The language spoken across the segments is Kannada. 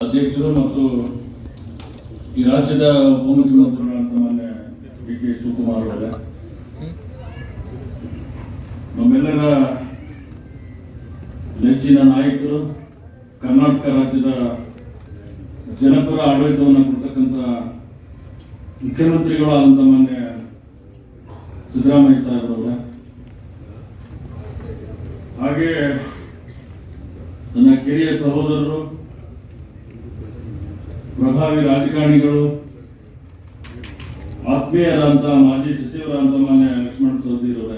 ಅಧ್ಯಕ್ಷರು ಮತ್ತು ಈ ರಾಜ್ಯದ ಉಪಮುಖ್ಯಮಂತ್ರಿಗಳಂತ ಮಾನ್ಯ ಡಿ ಕೆ ಶಿವಕುಮಾರ್ ಅವರ, ನಮ್ಮೆಲ್ಲರ ನೆಚ್ಚಿನ ನಾಯಕರು, ಕರ್ನಾಟಕ ರಾಜ್ಯದ ಜನಪರ ಆಡಳಿತವನ್ನು ಕೊಡ್ತಕ್ಕಂಥ ಮುಖ್ಯಮಂತ್ರಿಗಳಾದಂಥ ಮಾನ್ಯ ಸಿದ್ದರಾಮಯ್ಯ ಸಾಹೇಬ್ರವರ ಹಾಗೆ ನನ್ನ ಕಿರಿಯ ಸಹೋದರರು ಪ್ರಭಾವಿ ರಾಜಕಾರಣಿಗಳು, ಆತ್ಮೀಯರಂತ, ಮಾಜಿ ಸಚಿವರಂತ ಮಾನ್ಯ ಲಕ್ಷ್ಮಣ ಸವದಿರವರ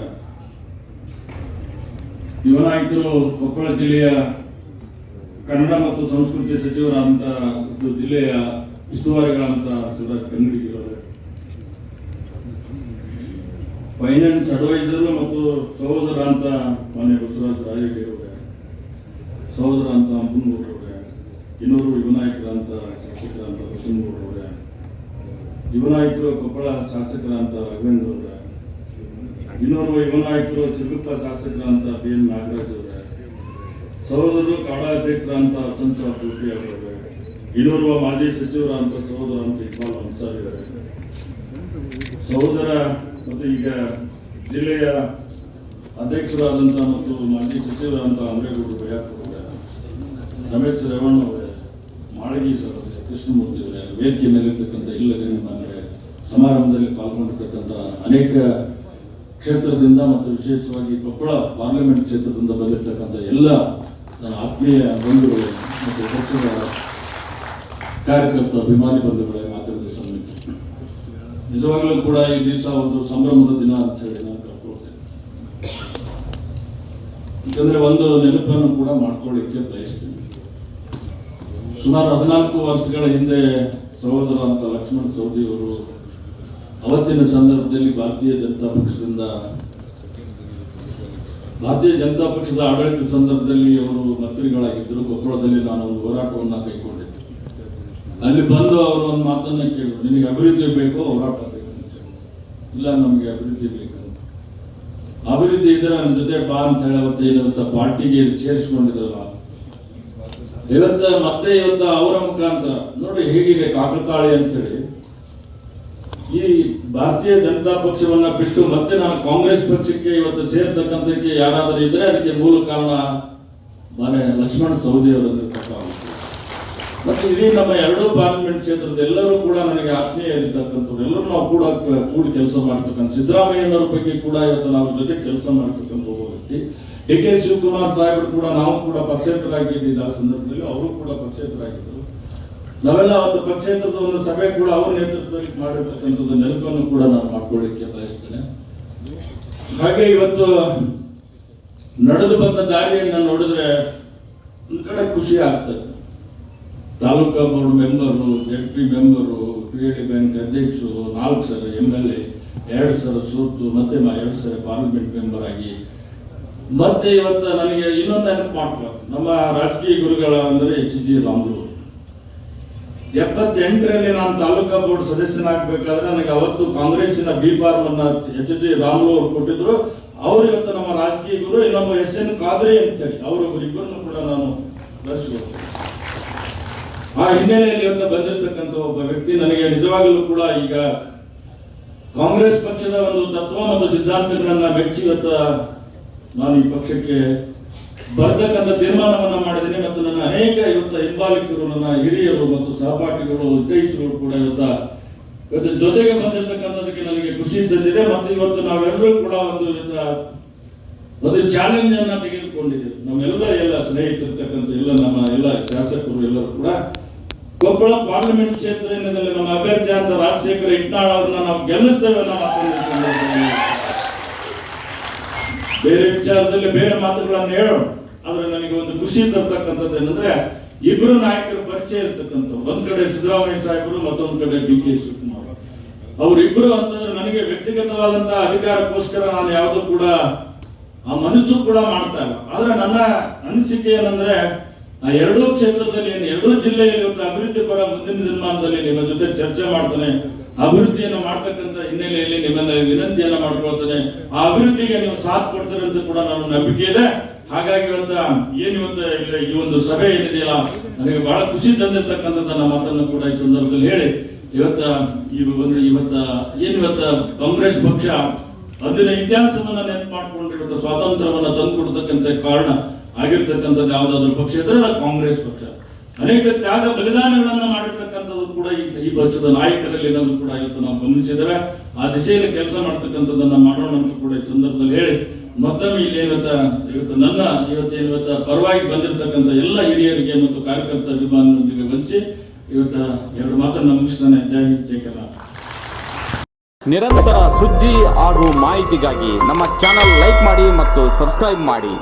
ಯುವ ನಾಯಕರು ಕೊಪ್ಪಳ ಜಿಲ್ಲೆಯ ಕನ್ನಡ ಮತ್ತು ಸಂಸ್ಕೃತಿ ಸಚಿವರಾದಂತ ಮತ್ತು ಜಿಲ್ಲೆಯ ಉಸ್ತುವಾರಿಗಳಂತ ಶಿವರಾಜ್ ಕನ್ನಡಿಗಿರವರೇ ಫೈನಾನ್ಸ್ ಅಡ್ವೈಸರ್ ಮತ್ತು ಸಹೋದರ ಅಂತ ಮಾನ್ಯ ಬಸವರಾಜ ರಾಯಡಿಯವರೇ ಸಹೋದರ ಅಂತ ಅಂಬನಗೌಡರವರೇ ಇನ್ನೂರು ಯುವ ನಾಯಕರಂತ ಶಾಸಕರಂತ ಬಸವನಗೌಡರವರೇ ಯುವ ಯುವನಾಯಕರು ಕೊಪ್ಪಳ ಶಾಸಕರಂತ ರಾಘವೇಂದ್ರ ಅವರೇ, ಇನ್ನೋರ್ವ ಯುವನಾಯಕರು ಶಾಸಕರ ಶಾಸಕರಂತ ಬಿ ಎನ್ ನಾಗರಾಜ್ ಅವರೇ, ಸಹೋದರರು ಕಾಡ ಅಧ್ಯಕ್ಷರಂತ ಸಂಸ ಪೂರ್ತಿ ಅವರೇ, ಇನ್ನೋರ್ವ ಮಾಜಿ ಸಚಿವರಂತ ಸಹೋದರ ಅಂತ ಇಕ್ಬಾಲ್ ಅನ್ಸಾರಿ ಅವರೇ. ಸಹೋದರ ಮತ್ತು ಈಗ ಜಿಲ್ಲೆಯ ಅಧ್ಯಕ್ಷರಾದಂಥ ಮತ್ತು ಮಾಜಿ ಸಚಿವರಾದಂಥ ಅಮರೇಗೌಡರು ಬಯಾಪುರ ರಮೇಶ್ ರೇವಣ್ಣ ಅವರೇ ಮಾಳಗಿ ಸರ್ ಕೃಷ್ಣಮೂರ್ತಿ ಅವರೇ, ವೇದಿಕೆ ಮೇಲಿರ್ತಕ್ಕಂಥ ಎಲ್ಲ ಗಣ್ಯಮಾನ್ಯರೇ ಸಮಾರಂಭದಲ್ಲಿ ಪಾಲ್ಗೊಂಡಿರ್ತಕ್ಕಂಥ ಅನೇಕ ಕ್ಷೇತ್ರದಿಂದ ಮತ್ತು ವಿಶೇಷವಾಗಿ ಕೊಪ್ಪಳ ಪಾರ್ಲಿಮೆಂಟ್ ಕ್ಷೇತ್ರದಿಂದ ಬಂದಿರತಕ್ಕಂಥ ಎಲ್ಲ ನನ್ನ ಆತ್ಮೀಯ ಬಂಧುಗಳೇ ಮತ್ತು ಪಕ್ಷದ ಕಾರ್ಯಕರ್ತ ಅಭಿಮಾನಿ ಬಂಧುಗಳೇ ಮಾಧ್ಯಮದ ಸಮಿತಿ ನಿಜವಾಗಲೂ ಕೂಡ ಈ ದಿವಸ ಒಂದು ಸಂಭ್ರಮದ ದಿನ ಅಂತ ಹೇಳಿ ನಾನು ಕರ್ಕೊಳ್ತೇನೆ. ಯಾಕಂದರೆ ಒಂದು ನೆನಪನ್ನು ಕೂಡ ಮಾಡ್ಕೊಳ್ಳಿಕ್ಕೆ ಬಯಸ್ತೀನಿ. ಸುಮಾರು ಹದಿನಾಲ್ಕು ವರ್ಷಗಳ ಹಿಂದೆ ಸಹೋದರ ಅಂತ ಲಕ್ಷ್ಮಣ್ ಸೌದಿ ಅವರು ಅವತ್ತಿನ ಸಂದರ್ಭದಲ್ಲಿ ಭಾರತೀಯ ಜನತಾ ಪಕ್ಷದಿಂದ, ಭಾರತೀಯ ಜನತಾ ಪಕ್ಷದ ಆಡಳಿತ ಸಂದರ್ಭದಲ್ಲಿ ಅವರು ಮಂತ್ರಿಗಳಾಗಿದ್ದರು. ಕೊಪ್ಪಳದಲ್ಲಿ ನಾನು ಒಂದು ಹೋರಾಟವನ್ನು ಕೈಗೊಂಡಿದ್ದೆ ಅಲ್ಲಿ ಬಂದು ಅವರು ಒಂದು ಮಾತನ್ನು ಕೇಳಿದ್ರು. ನಿನಗೆ ಅಭಿವೃದ್ಧಿ ಬೇಕೋ, ಹೋರಾಟ ಬೇಕು. ಇಲ್ಲ, ನಮಗೆ ಅಭಿವೃದ್ಧಿ ಬೇಕು ಅಭಿವೃದ್ಧಿ ಇದ್ರೆ ನನ್ನ ಜೊತೆ ಬಾ ಅಂತ ಹೇಳಿ ಅವತ್ತು ಏನಂತ ಪಾರ್ಟಿಗೆ ಸೇರಿಸ್ಕೊಂಡಿದ್ರಲ್ಲ ಇವತ್ತ ಮತ್ತೆ ಇವತ್ತ ಅವರ ಮುಖಾಂತರ, ನೋಡಿ ಹೇಗಿದೆ ಕಾಕತಾಳಿ ಅಂತ ಹೇಳಿ ಈ ಭಾರತೀಯ ಜನತಾ ಪಕ್ಷವನ್ನ ಬಿಟ್ಟು ಮತ್ತೆ ನಾನು ಕಾಂಗ್ರೆಸ್ ಪಕ್ಷಕ್ಕೆ ಇವತ್ತು ಸೇರ್ತಕ್ಕಂಥಕ್ಕೆ ಯಾರಾದರೂ ಇದ್ರೆ ಅದಕ್ಕೆ ಮೂಲ ಕಾರಣ ಮನೆ ಲಕ್ಷ್ಮಣ ಸವದಿ ಅವರದ್ದು ಮತ್ತೆ ಇಡೀ ನಮ್ಮ ಎರಡೂ ಪಾರ್ಲಿಮೆಂಟ್ ಕ್ಷೇತ್ರದ ಎಲ್ಲರೂ ಕೂಡ ನನಗೆ ಆತ್ಮೀಯ ಇರ್ತಕ್ಕಂಥವ್ರು ಎಲ್ಲರೂ ನಾವು ಕೂಡ ಕೂಡಿ ಕೆಲಸ ಮಾಡ್ತಕ್ಕಂಥ ಸಿದ್ದರಾಮಯ್ಯನವ್ರ ಬಗ್ಗೆ ಕೂಡ ಇವತ್ತು ನಾವು ಜೊತೆ ಕೆಲಸ ಮಾಡ್ತಕ್ಕಂಥ ಒಬ್ಬ ವ್ಯಕ್ತಿ. ಡಿ ಕೆ ಶಿವಕುಮಾರ್ ಸಾಹೇಬರು ಕೂಡ ನಾವು ಕೂಡ ಪಕ್ಷೇತರಾಗಿದ್ದಿದ್ದ ಆ ಸಂದರ್ಭದಲ್ಲಿ ಅವರು ಕೂಡ ಪಕ್ಷೇತರಾಗಿದ್ದರು. ನಾವೆಲ್ಲ ಅವತ್ತು ಪಕ್ಷೇತರದ ಒಂದು ಸಭೆ ಕೂಡ ಅವ್ರ ನೇತೃತ್ವದಲ್ಲಿ ಮಾಡಿರ್ತಕ್ಕಂಥದ್ದು ನೆನಪನ್ನು ಕೂಡ ನಾನು ಮಾಡ್ಕೊಳ್ಳಿಕ್ಕೆ ಬಯಸ್ತೇನೆ. ಹಾಗೆ ಇವತ್ತು ನಡೆದು ಬಂದ ದಾರಿಯನ್ನು ನೋಡಿದ್ರೆ ಒಂದು ಕಡೆ ಖುಷಿ ಆಗ್ತದೆ. Taluka board member Z P member P A D bank ಅಧ್ಯಕ್ಷರು, ನಾಲ್ಕು ಸಲ ಎಂ ಎಲ್ ಎ ಎರಡು ಸಲ ಸೋತು ಮತ್ತೆ ಎರಡು ಸಲ ಪಾರ್ಲಿಮೆಂಟ್ ಮೆಂಬರ್ ಆಗಿ. ಮತ್ತೆ ಇವತ್ತು ನನಗೆ ಇನ್ನೊಂದು ನೆನಪು ಮಾಡ್ತಾರೆ ನಮ್ಮ ರಾಜಕೀಯ ಗುರುಗಳ ಅಂದರೆ ಎಚ್ ಜಿ ರಾಮುಲು ಎಪ್ಪತ್ತೆಂಟರಲ್ಲಿ ನಾನು ತಾಲೂಕಾ ಬೋರ್ಡ್ ಸದಸ್ಯನಾಗಬೇಕಾದ್ರೆ ನನಗೆ ಅವತ್ತು ಕಾಂಗ್ರೆಸ್ಸಿನ ಬಿ ಫಾರ್ಮ್ ಅನ್ನ ಎಚ್ ಜಿ ರಾಮುಲು ಅವರು ಕೊಟ್ಟಿದ್ರು. ಅವರು ಇವತ್ತು ನಮ್ಮ ರಾಜಕೀಯ ಗುರು, ಇನ್ನೊಬ್ಬ ಎಸ್ ಎನ್ ಕಾದ್ರಿ ಅಂತೇಳಿ. ಅವರೊಬ್ಬರಿಬ್ಬರನ್ನು ಕೂಡ ನಾನು ಬೆಳೆಸ್ಕೊಳ್ತೇನೆ ಆ ಹಿನ್ನೆಲೆಯಲ್ಲಿ ಅಂತ ಬಂದಿರತಕ್ಕಂಥ ಒಬ್ಬ ವ್ಯಕ್ತಿ ನನಗೆ ನಿಜವಾಗಲೂ ಕೂಡ ಈಗ ಕಾಂಗ್ರೆಸ್ ಪಕ್ಷದ ಒಂದು ತತ್ವ ಮತ್ತು ಸಿದ್ಧಾಂತಗಳನ್ನ ಮೆಚ್ಚಿ ಇವತ್ತ ನಾನು ಈ ಪಕ್ಷಕ್ಕೆ ಬರ್ತಕ್ಕಂಥ ತೀರ್ಮಾನವನ್ನು ಮಾಡಿದ್ದೀನಿ ಮತ್ತು ನನ್ನ ಅನೇಕ ಇವತ್ತು ಹಿಂಬಾಲಿಕರು, ನನ್ನ ಹಿರಿಯರು ಮತ್ತು ಸಹಪಾಠಿಗಳು ಉದ್ದೇಶಿಗಳು ಕೂಡ ಇವತ್ತ ಇವತ್ತು ಜೊತೆಗೆ ಬಂದಿರತಕ್ಕಂಥದಕ್ಕೆ ನನಗೆ ಖುಷಿ ತಂದಿದೆ ಮತ್ತು ಇವತ್ತು ನಾವೆಲ್ಲರೂ ಕೂಡ ಒಂದು ಒಂದು ಚಾಲೆಂಜ್ ಅನ್ನ ತೆಗೆದುಕೊಂಡಿದ್ದೇವೆ. ನಮ್ಮೆಲ್ಲ ಎಲ್ಲ ಸ್ನೇಹಿತರಿರ್ತಕ್ಕಂಥ ಎಲ್ಲ ನಮ್ಮ ಎಲ್ಲ ಶಾಸಕರು ಎಲ್ಲರೂ ಕೂಡ ಕೊಪ್ಪಳ ಪಾರ್ಲಿಮೆಂಟ್ ಕ್ಷೇತ್ರದಲ್ಲಿ ನಮ್ಮ ಅಭ್ಯರ್ಥಿ ಅಂತ ರಾಜಶೇಖರ ಇಟ್ನಾಳ್ ಅವ್ರನ್ನ ನಾವು ಗೆಲ್ಲಿಸ್ತೇವೆ ಬೇರೆ ವಿಚಾರದಲ್ಲಿ ಬೇರೆ ಮಾತುಗಳನ್ನು ಹೇಳೋಣ. ಆದ್ರೆ ನನಗೆ ಒಂದು ಖುಷಿ ತರ್ತಕ್ಕಂಥದ್ದು ಏನಂದ್ರೆ ಇಬ್ಬರು ನಾಯಕರ ಪರಿಚಯ ಇರ್ತಕ್ಕಂಥ ಒಂದ್ ಕಡೆ ಸಿದ್ದರಾಮಯ್ಯ ಸಾಹೇಬರು, ಮತ್ತೊಂದು ಕಡೆ ಡಿ ಕೆ ಶಿವಕುಮಾರ್. ಅವರಿಬ್ಬರು ಅಂತಂದ್ರೆ ನನಗೆ ವ್ಯಕ್ತಿಗತವಾದಂತಹ ಅಧಿಕಾರಕ್ಕೋಸ್ಕರ ನಾನು ಯಾವುದು ಕೂಡ ಆ ಮನಸ್ಸು ಕೂಡ ಮಾಡ್ತಾ ಇಲ್ಲ. ಆದ್ರೆ ನನ್ನ ಅನಿಸಿಕೆ ಏನಂದ್ರೆ ಆ ಎರಡೂ ಕ್ಷೇತ್ರದಲ್ಲಿ ಎರಡೂ ಜಿಲ್ಲೆಯಲ್ಲಿ ಒಂದು ಅಭಿವೃದ್ಧಿ ಪರ ಮುಂದಿನ ದಿನಮಾನದಲ್ಲಿ ನಿಮ್ಮ ಜೊತೆ ಚರ್ಚೆ ಮಾಡ್ತಾನೆ. ಅಭಿವೃದ್ಧಿಯನ್ನು ಮಾಡ್ತಕ್ಕಂಥ ಹಿನ್ನೆಲೆಯಲ್ಲಿ ನಿಮ್ಮನ್ನ ವಿನಂತಿಯನ್ನ ಮಾಡ್ಕೊಳ್ತಾನೆ. ಆ ಅಭಿವೃದ್ಧಿಗೆ ನೀವು ಸಾಥ್ ಕೊಡ್ತೀರಿ ಅಂತ ಕೂಡ ನಾನು ನಂಬಿಕೆ ಇದೆ. ಹಾಗಾಗಿ ಇವತ್ತ ಏನ್ ಇವತ್ತ ಈ ಒಂದು ಸಭೆ ಏನಿದೆಯಲ್ಲ, ನನಗೆ ಬಹಳ ಖುಷಿ ತಂದಿರ್ತಕ್ಕಂಥದ್ದನ್ನ ಮಾತನ್ನು ಕೂಡ ಈ ಸಂದರ್ಭದಲ್ಲಿ ಹೇಳಿ. ಇವತ್ತ ಈ ಒಂದು ಇವತ್ತ, ಏನ್ ಇವತ್ತ ಕಾಂಗ್ರೆಸ್ ಪಕ್ಷ ಅದನ್ನ ಇತಿಹಾಸವನ್ನ ನೆನಪು ಮಾಡ್ಕೊಂಡಿರುವಂತ ಸ್ವಾತಂತ್ರ್ಯವನ್ನ ಸ್ವಾತಂತ್ರ್ಯವನ್ನ ತಂದುಕೊಡ್ತಕ್ಕಂಥ ಕಾರಣ. ಆಗಿರ್ತಕ್ಕಂಥದ್ದು ಯಾವುದಾದ್ರೂ ಪಕ್ಷ ಇದ್ರೆ ಕಾಂಗ್ರೆಸ್ ಪಕ್ಷ. ಅನೇಕ ತ್ಯಾಗ ಬಲಿದಾನಗಳನ್ನ ಮಾಡಿರ್ತಕ್ಕಂಥದ್ದು ಕೂಡ ಈ ಪಕ್ಷದ ನಾಯಕರಲ್ಲಿ ಏನಾದ್ರು ಕೂಡ ಇವತ್ತು ನಾವು ಗಮನಿಸಿದ್ದೇವೆ. ಆ ದಿಶೆಯಲ್ಲಿ ಕೆಲಸ ಮಾಡ್ತಕ್ಕಂಥದ್ದನ್ನ ಮಾಡೋಣ ಅಂತ ಕೂಡ ಈ ಸಂದರ್ಭದಲ್ಲಿ ಹೇಳಿ, ಮತ್ತೊಮ್ಮೆ ಇಲ್ಲಿ ಇವತ್ತ ಇವತ್ತು ನನ್ನ ಇವತ್ತು ಇವತ್ತ ಪರವಾಗಿ ಬಂದಿರತಕ್ಕಂಥ ಎಲ್ಲ ಹಿರಿಯರಿಗೆ ಮತ್ತು ಕಾರ್ಯಕರ್ತ ಅಭಿಮಾನಿಗೆ ವಂಚಿ ಇವತ್ತ ಎರಡು ಮಾತನ್ನು ಮುಗಿಸ್ತಾನೆ. ಜೈ ಜಯಕಲ ನಿರಂತರ ಸುದ್ದಿ ಹಾಗೂ ಮಾಹಿತಿಗಾಗಿ ನಮ್ಮ ಚಾನಲ್ ಲೈಕ್ ಮಾಡಿ ಮತ್ತು ಸಬ್ಸ್ಕ್ರೈಬ್ ಮಾಡಿ.